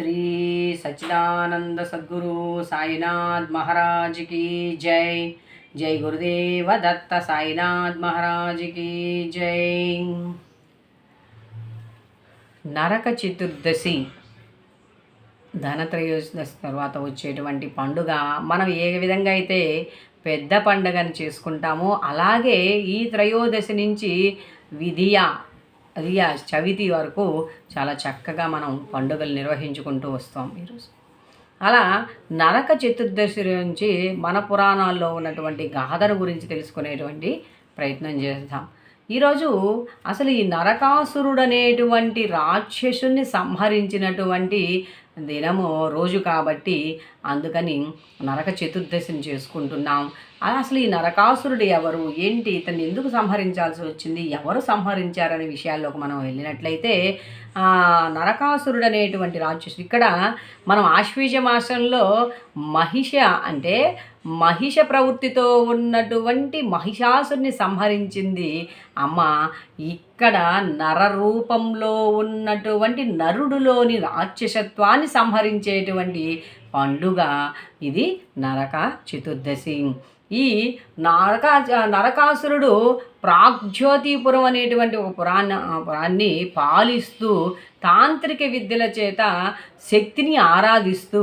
శ్రీ సచ్చిదానంద సద్గురు సాయినాథ్ మహారాజ్ జై. జై గురుదేవ దత్త సాయినాథ్ మహారాజ్ జై. నరక చతుర్దశి ధనత్రయోదశి తర్వాత వచ్చేటువంటి పండుగ. మనం ఏ విధంగా అయితే పెద్ద పండుగను చేసుకుంటామో అలాగే ఈ త్రయోదశి నుంచి విధియ విధియ చవితి వరకు చాలా చక్కగా మనం పండుగలు నిర్వహించుకుంటూ వస్తాం ఈరోజు అలా నరక చతుర్దశి నుంచి మన పురాణాల్లో ఉన్నటువంటి గాథను గురించి తెలుసుకునేటువంటి ప్రయత్నం చేద్దాం. ఈరోజు అసలు ఈ నరకాసురుడు అనేటువంటి రాక్షసుని సంహరించినటువంటి దినము రోజు కాబట్టి అందుకని నరక చతుర్దశిని చేసుకుంటున్నాం. అసలు ఈ నరకాసురుడు ఎవరు? ఏంటి? ఇతన్ని ఎందుకు సంహరించాల్సి వచ్చింది? ఎవరు సంహరించారనే విషయాల్లోకి మనం వెళ్ళినట్లయితే నరకాసురుడు అనేటువంటి రాక్షసుడు ఇక్కడ మనం ఆశ్వీజ మాసంలో మహిష అంటే మహిష ప్రవృత్తితో ఉన్నటువంటి మహిషాసుని సంహరించింది. అమ్మ ఇక్కడ నర రూపంలో ఉన్నటువంటి నరుడులోని రాక్షసత్వాన్ని సంహరించేటువంటి పండుగ. ఇది నరక చతుర్దశి. ఈ నరకా నరకాసురుడు ప్రాగ్జ్యోతిపురం అనేటువంటి ఒక పురాణ పురాన్ని పాలిస్తూ తాంత్రిక విద్యల చేత శక్తిని ఆరాధిస్తూ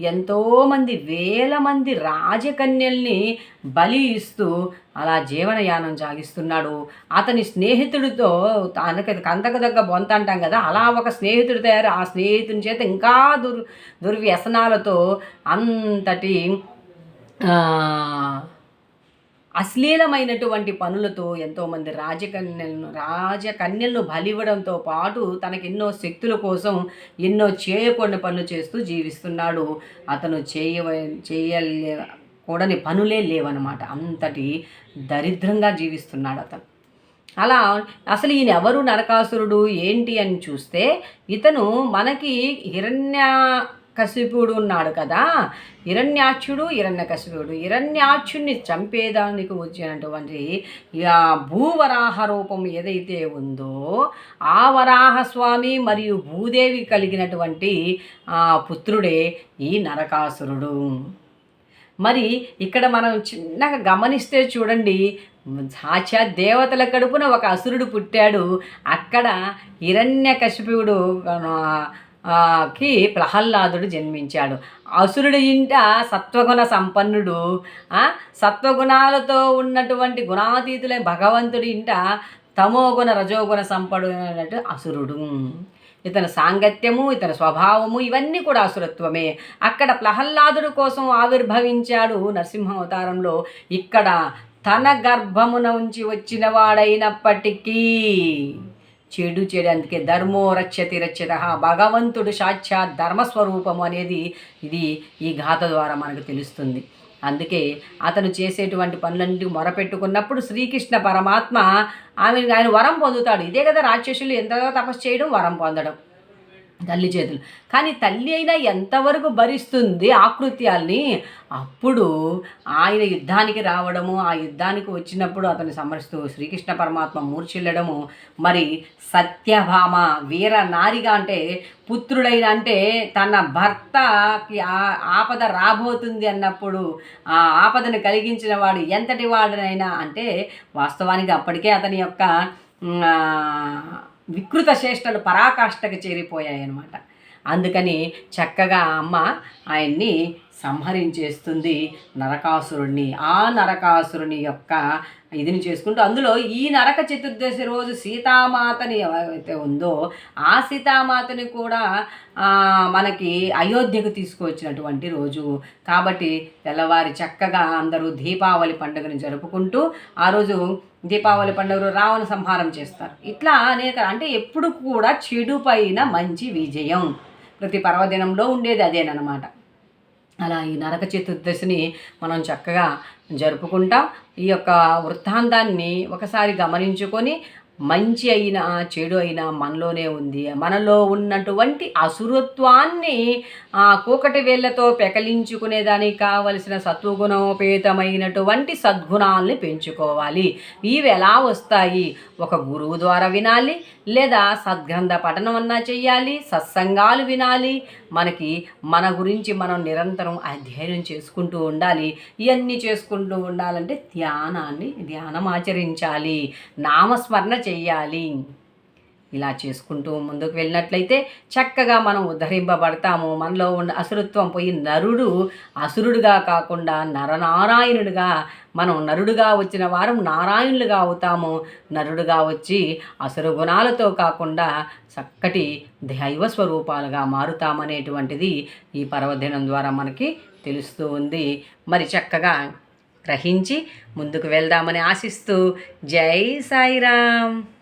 ఎంతోమంది వేల మంది రాజకన్యల్ని బలి ఇస్తూ అలా జీవనయానం సాగిస్తున్నాడు. అతని స్నేహితుడితో తనకి కంతకు దగ్గ బొంత అంటాం కదా అలా ఒక స్నేహితుడు తయారు ఆ స్నేహితుని చేత ఇంకా దుర్ దుర్వ్యసనాలతో అంతటి అశ్లీలమైనటువంటి పనులతో ఎంతోమంది రాజకన్యలను రాజకన్యలను బలివ్వడంతో పాటు తనకి ఎన్నో శక్తుల కోసం ఎన్నో చేయకూడని పనులు చేస్తూ జీవిస్తున్నాడు. అతను చేయ చేయలే కూడని పనులే లేవన్నమాట అంతటి దరిద్రంగా జీవిస్తున్నాడు అతను. అలా అసలు ఈయన ఎవరు నరకాసురుడు ఏంటి అని చూస్తే ఇతను మనకి హిరణ్య కశిపుడు ఉన్నాడు కదా. హిరణ్యాక్షుడు హిరణ్యకశిపుడు హిరణ్యాక్షుడిని చంపేదానికి వచ్చినటువంటి ఆ భూవరాహ రూపం ఏదైతే ఉందో ఆ వరాహ స్వామి మరియు భూదేవి కలిగినటువంటి ఆ పుత్రుడే ఈ నరకాసురుడు. మరి ఇక్కడ మనం చిన్నగా గమనిస్తే చూడండి సాక్షాత్ దేవతల కడుపున ఒక అసురుడు పుట్టాడు. అక్కడ హిరణ్య కశిపుడు కి ప్రహ్లాదుడు జన్మించాడు. అసురుడి ఇంట సత్వగుణ సంపన్నుడు సత్వగుణాలతో ఉన్నటువంటి గుణాతీతులైన భగవంతుడి ఇంట తమోగుణ రజోగుణ సంపడు అన్నట్టు అసురుడు. ఇతని సాంగత్యము ఇతని స్వభావము ఇవన్నీ కూడా అసురత్వమే. అక్కడ ప్రహ్లాదుడు కోసం ఆవిర్భవించాడు నరసింహ అవతారంలో ఇక్కడ తన గర్భమున ఉంచి వచ్చిన వాడైనప్పటికీ చెడు చెడు అందుకే ధర్మో రక్షతి రచ్యత. భగవంతుడు సాక్షాత్ ధర్మస్వరూపము అనేది ఇది ఈ గాథ ద్వారా మనకు తెలుస్తుంది. అందుకే అతను చేసేటువంటి పనులన్నింటికి మొరపెట్టుకున్నప్పుడు శ్రీకృష్ణ పరమాత్మ ఆమె ఆయన వరం పొందుతాడు. ఇదే కదా రాక్షసులు ఎంతగా తపస్సు చేయడం వరం పొందడం. తల్లి చేతులు. కానీ తల్లి అయినా ఎంతవరకు భరిస్తుంది ఆకృత్యాల్ని? అప్పుడు ఆయన యుద్ధానికి రావడము ఆ యుద్ధానికి వచ్చినప్పుడు అతను సమరిస్తూ శ్రీకృష్ణ పరమాత్మ మూర్చిల్లడము మరి సత్యభామ వీర నారిగా అంటే పుత్రుడైన అంటే తన భర్తకి ఆపద రాబోతుంది అన్నప్పుడు ఆ ఆపదను కలిగించిన వాడు ఎంతటి వాడనైనా అంటే వాస్తవానికి అప్పటికే అతని యొక్క వికృత చేష్టలు పరాకాష్ఠకు చేరిపోయాయన్నమాట. అందుకని చక్కగా అమ్మ ఆయన్ని సంహరించేస్తుంది నరకాసురుణ్ణి. ఆ నరకాసురుని యొక్క ఇదిని చేసుకుంటూ అందులో ఈ నరక చతుర్దశి రోజు సీతామాతని ఎవరైతే ఉందో ఆ సీతామాతని కూడా మనకి అయోధ్యకు తీసుకువచ్చినటువంటి రోజు. కాబట్టి తెల్లవారి చక్కగా అందరూ దీపావళి పండుగను జరుపుకుంటూ ఆ రోజు దీపావళి పండుగ రావణ సంహారం చేస్తారు. ఇట్లా అనేక అంటే ఎప్పుడు కూడా చెడు పైన మంచి విజయం. ప్రతి పర్వదినంలో ఉండేది అదేనమాట అలా ఈ నరక చతుర్దశిని మనం చక్కగా జరుపుకుంటాం. ఈ యొక్క వృత్తాంతాన్ని ఒకసారి గమనించుకొని మంచి అయినా చెడు అయినా మనలోనే ఉంది. మనలో ఉన్నటువంటి అసురత్వాన్ని ఆ కూకటి వేళ్ళతో పెకలించుకునేదానికి కావలసిన సత్వగుణోపేతమైనటువంటి సద్గుణాల్ని పెంచుకోవాలి. ఇవి ఎలా వస్తాయి? ఒక గురువు ద్వారా వినాలి లేదా సద్గంధ పఠనం అన్నా చెయ్యాలి సత్సంగాలు వినాలి. మనకి మన గురించి మనం నిరంతరం అధ్యయనం చేసుకుంటూ ఉండాలి. ఇవన్నీ చేసుకుంటూ ఉండాలంటే ధ్యానాన్ని ధ్యానం ఆచరించాలి. నామస్మరణ చెయ్యాలి ఇలా చేసుకుంటూ ముందుకు వెళ్ళినట్లయితే చక్కగా మనం ఉద్ధరింపబడతాము. మనలో ఉన్న అసురుత్వం పోయి నరుడు అసురుడుగా కాకుండా నరనారాయణుడిగా మనం నరుడుగా వచ్చిన వారం నారాయణులుగా అవుతాము. నరుడుగా వచ్చి అసురు గుణాలతో కాకుండా చక్కటి దైవ స్వరూపాలుగా మారుతామనేటువంటిది ఈ పర్వదినం ద్వారా మనకి తెలుస్తూ ఉంది. మరి చక్కగా గ్రహించి ముందుకు వెళ్దామని ఆశిస్తూ జై సాయిరామ్.